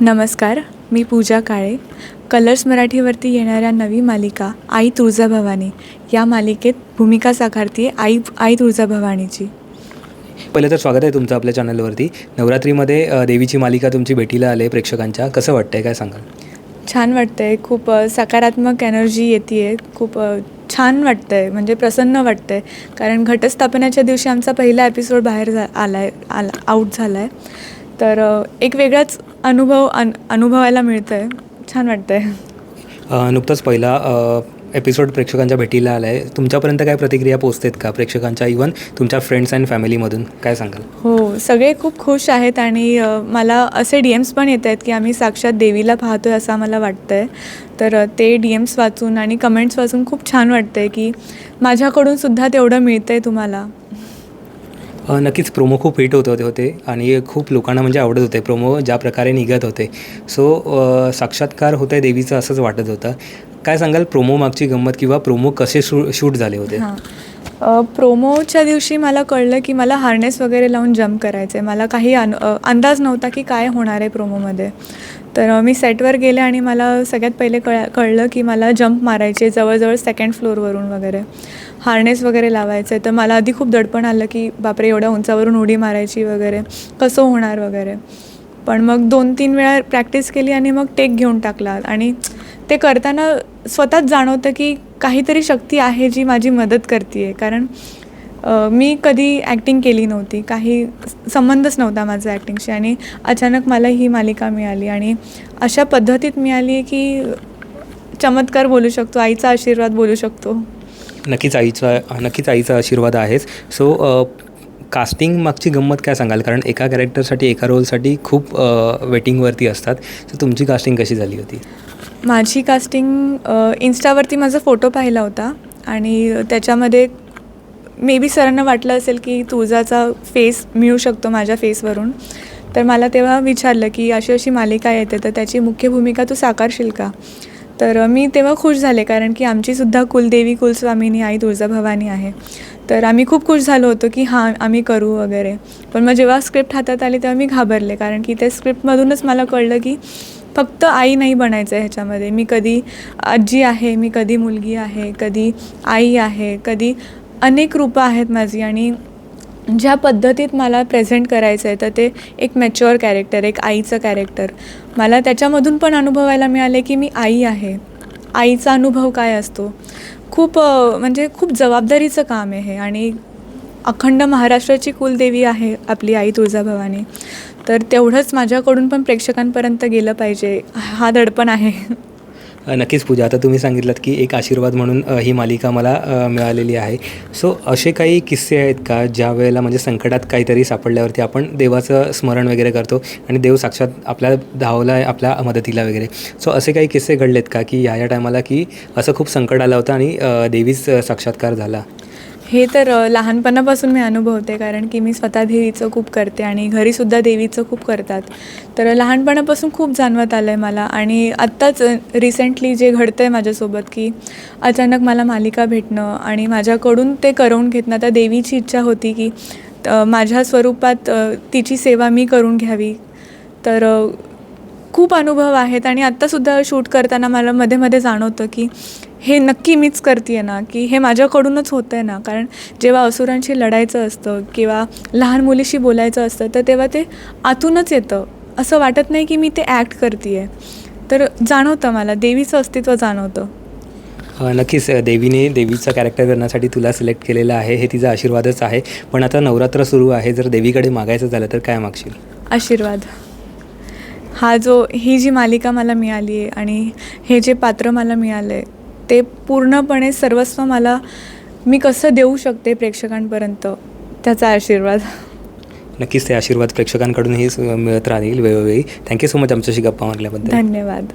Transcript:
नमस्कार मी पूजा काळे. कलर्स मराठीवरती येणाऱ्या नवी मालिका आई तुळजाभवानी या मालिकेत भूमिका साकारते आई आई तुळजाभवानीची पहिलं तर स्वागत आहे तुमचं आपल्या चॅनलवरती नवरात्रीमध्ये अ, देवीची मालिका तुमची भेटीला आले प्रेक्षकांच्या. कसं वाटतंय काय सांगाल? छान वाटतं आहे खूप अ, सकारात्मक एनर्जी येते आहे खूप अ, छान वाटतं आहे म्हणजे प्रसन्न वाटतं आहे कारण घटस्थापनेच्या दिवशी आमचा पहिला एपिसोड बाहेर झा आला आहे आला आऊट झाला आहे तर अ, एक वेगळाच अनुभव अन अनुभवायला मिळतं आहे छान वाटतं आहे नुकताच पहिला एपिसोड प्रेक्षकांच्या भेटीला आला आहे तुमच्यापर्यंत काय प्रतिक्रिया पोचतेत का प्रेक्षकांच्या? इवन तुमच्या फ्रेंड्स अँड फॅमिलीमधून काय सांगाल? हो सगळे खूप खुश आहेत आणि मला असे डी एम्स पण येत आहेत की आम्ही साक्षात देवीला पाहतोय असं आम्हाला वाटतं आहे तर ते डी एम्स वाचून आणि कमेंट्स वाचून खूप छान वाटतं आहे की माझ्याकडून सुद्धा तेवढं मिळतं आहे तुम्हाला. नक्कीच प्रोमो खूप हिट होत होते होते आणि खूप लोकांना म्हणजे आवडत होते. प्रोमो ज्या प्रकारे निघत होते. सो साक्षात्कार होत आहे देवीचं असंच वाटत होतं. काय सांगाल प्रोमो मागची गंमत किंवा प्रोमो कसे शू शूट झाले होते? हां. प्रोमोच्या दिवशी मला कळलं की मला हार्नेस वगैरे लावून जम्प करायचं आहे मला काही अन अंदाज नव्हता की काय होणार आहे प्रोमोमध्ये तर मी सेटवर गेले आणि मला सगळ्यात पहिले कळ कळलं की मला जंप मारायचे जवळजवळ सेकंड फ्लोअरवरून वगैरे. हार्नेस वगैरे लावायचं आहे. तर मला आधी खूप दडपण आलं की बापरे एवढ्या उंचावरून उडी मारायची वगैरे. कसं होणार वगैरे. पण मग दोन तीन वेळा प्रॅक्टिस केली आणि मग टेक घेऊन टाकला. आणि ते करताना स्वतःच जाणवतं की काहीतरी शक्ती आहे जी माझी मदत करते आहे कारण मी कधी ॲक्टिंग केली नव्हती. काही संबंधच नव्हता माझा ॲक्टिंगशी आणि अचानक मला ही मालिका मिळाली आणि अशा पद्धतीत मिळाली की चमत्कार बोलू शकतो आईचा आशीर्वाद बोलू शकतो. नक्कीच आईचा नक्कीच आईचा आशीर्वाद आहेच. सो कास्टिंग मागची गंमत काय सांगाल? कारण एका कॅरेक्टरसाठी एका रोलसाठी खूप वेटिंगवरती असतात. सो तुमची कास्टिंग कशी झाली होती? माझी कास्टिंग इन्स्टावरती माझा फोटो पाहिला होता आणि त्याच्यामध्ये मे बी सरांना वाटलं असेल की तुळजाचा फेस मिळू शकतो माझ्या फेसवरून तर मला तेव्हा विचारलं की अशी अशी मालिका येते तर त्याची मुख्य भूमिका तू साकारशील का? तर मी तेव्हा खुश झाले कारण की आमचीसुद्धा कुलदेवी कुलस्वामिनी आई तुळजाभवानी आहे. तर आम्ही खूप खुश झालो होतो की हां आम्ही करू वगैरे. पण मग जेव्हा स्क्रिप्ट हातात आली तेव्हा मी घाबरले कारण की त्या स्क्रिप्टमधूनच मला कळलं की फक्त आई नाही बनायचं आहे ह्याच्यामध्ये. मी कधी आजी आहे मी कधी मुलगी आहे कधी आई आहे कधी अनेक रूपं आहेत माझी आणि ज्या पद्धतीत मला प्रेझेंट करायचं आहे तर ते एक मॅच्युअर कॅरेक्टर एक आईचं कॅरेक्टर मला त्याच्यामधून पण अनुभवायला मिळाले की मी आई आहे. आईचा अनुभव काय असतो? खूप म्हणजे खूप जबाबदारीचं काम आहे हे आणि अखंड महाराष्ट्राची कुलदेवी आहे आपली आई तुळजाभवानी. तर तेवढंच माझ्याकडून पण प्रेक्षकांपर्यंत गेलं पाहिजे. हा दडपण आहे. नक्कीच पूजा. आता तुम्ही सांगितलं की एक आशीर्वाद म्हणून ही मालिका मला मिळालेली आहे. सो असे काही किस्से आहेत का ज्या वेळेला म्हणजे संकटात काहीतरी सापडल्यावरती आपण देवाचं स्मरण वगैरे करतो आणि देव साक्षात आपल्या धावला आहे आपल्या मदतीला वगैरे? सो असे काही किस्से घडलेत का की या या टायमाला की असं खूप संकट आलं होतं आणि देवीच साक्षात्कार झाला? हे तर लहानपणापासून मी अनुभवते कारण की मी स्वतः देवीचं खूप करते आणि घरीसुद्धा देवीचं खूप करतात. तर लहानपणापासून खूप जाणवत आलं आहे मला आणि आत्ताच रिसेंटली जे घडतं आहे माझ्यासोबत की अचानक मला मालिका भेटणं आणि माझ्याकडून ते करवून घेतणं. आता देवीची इच्छा होती की माझ्या स्वरूपात तिची सेवा मी करून घ्यावी. तर खूप अनुभव आहेत आणि आत्तासुद्धा शूट करताना मला मध्ये मध्ये जाणवतं की हे नक्की मीच करते आहे ना की हे माझ्याकडूनच होतं आहे ना. कारण जेव्हा असुरांशी लढायचं असतं किंवा लहान मुलीशी बोलायचं असतं तर तेव्हा ते आतूनच येतं. असं वाटत नाही की मी ते ॲक्ट करते आहे तर जाणवतं मला देवीचं अस्तित्व जाणवतं. नक्कीच. देवीने देवीचं कॅरेक्टर करण्यासाठी तुला सिलेक्ट केलेलं आहे हे तिचा आशीर्वादच आहे. पण आता नवरात्र सुरू आहे जर देवीकडे मागायचं झालं तर काय मागशील? आशीर्वाद. हा जो ही जी मालिका मला मिळाली आहे आणि हे जे पात्र मला मिळालं आहे ते पूर्णपणे सर्वस्व मला मी कसं देऊ शकते प्रेक्षकांपर्यंत? त्याचा आशीर्वाद. नक्कीच ते आशीर्वाद प्रेक्षकांकडूनही मिळत राहील वेळोवेळी. थँक्यू सो मच आमच्याशी गप्पा मारल्याबद्दल. धन्यवाद.